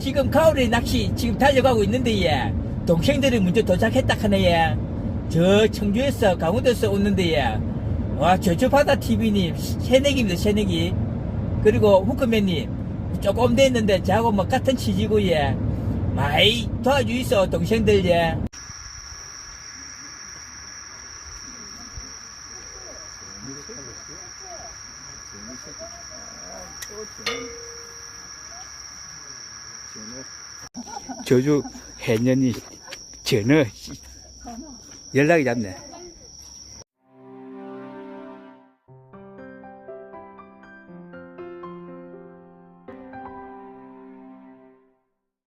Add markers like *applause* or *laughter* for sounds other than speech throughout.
지금 가을에 낚시 지금 달려가고 있는데 예. 동생들이 먼저 도착했다 하네 예. 저 청주에서 강원도에서 오는데 예. 와 저주바다 TV님 새내기입니다 새내기. 그리고 후크맨님 조금 됐는데 저하고 뭐 같은 취지고 예. 많이 도와주이소 동생들 예. 저주 해년이 전어 연락이 잡네.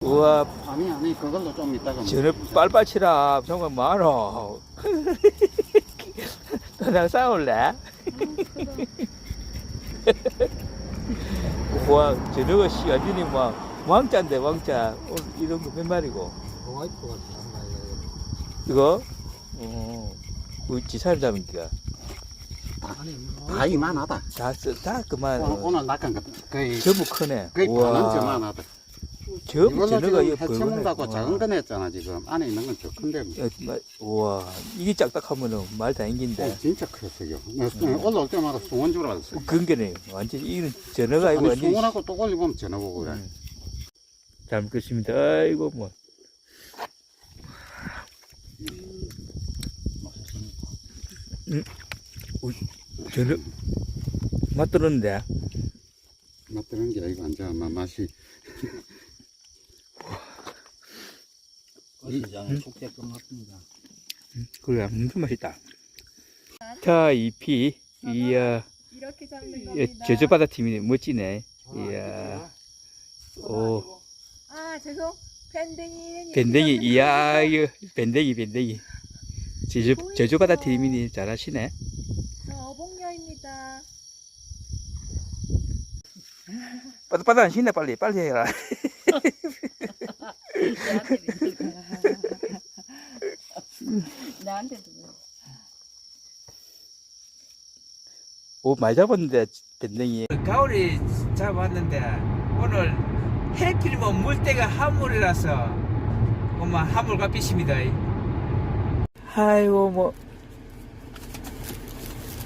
우와 아니 아니 그걸로 좀 이따가 전어 빨빨 치라 정말 많어. *laughs* 너랑 싸울래? 와 전어가 씨 완전히 막 왕자인데 왕자. 오늘 이런 거 몇 마리고. 와이프가 잘한다 이거? 어 우리 지사를 잡은 기가. 다 이만하다. 다다 그만. 오늘, 오늘 낙한 거 거의 전부 크네. 거의. 반은 저만하다. 전부 이걸로 전어가 지금 이거 해치 먹다고 와. 작은 거 냈잖아 지금. 안에 있는 건 저 큰데 뭐. 어, 마- 우와. 이게 짝딱하면은 말 다 어, 진짜 컸어요 내 올라올 때마다 숭어인 줄 알았어 근거네 완전 이는 전어가 이거 아니 완전 숭어라고 또 올리보면 전화 보고 그래. 음. 잘 먹겠습니다. 아이고 뭐. 전어 맛 들었는데. 맛드는 게 아니고 앉아 마- 맛이. 시장에 축제 끝났습니다. 그래 엄청 맛있다. 자 이피 이야. 이렇게 잡는 예, 겁니다. 제주바다 팀이 멋지네. 이야. 오 아 죄송. 밴댕이. 밴댕이 이야 이거 밴댕이 밴댕이 제주 제주바다 팀이 잘하시네 저 어복녀입니다. 바다바다 안 신네 빨리 빨리 해라 *laughs* 나한테도. 오 많이 잡았는데 밴댕이 가을에 잡았는데 오늘 해필이면 물때가 하물이라서 엄마 하물 값비십니다. 아이고 뭐.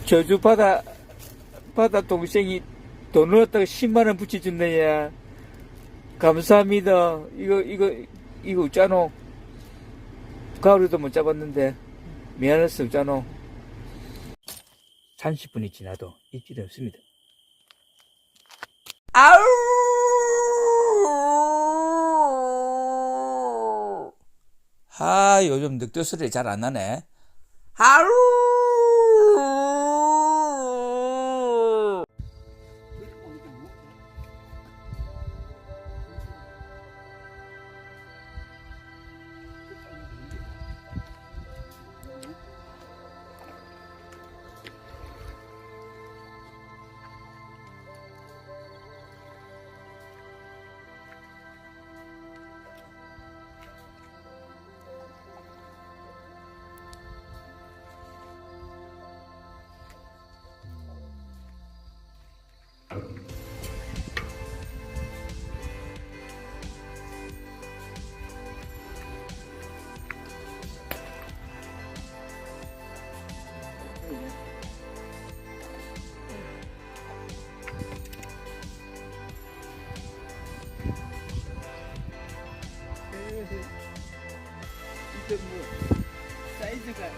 저주 바다 바다 동생이 돈 넣었다가 10만원 붙여준네 야. 감사합니다. 이거 이거 이거 없잖아 가을에도 못 잡았는데. 미안해서 없잖아 30분이 지나도 입질이 없습니다. 아우! 아, 요즘 늑대 소리 잘 안 나네. 아우! 이거 뭐 사이즈가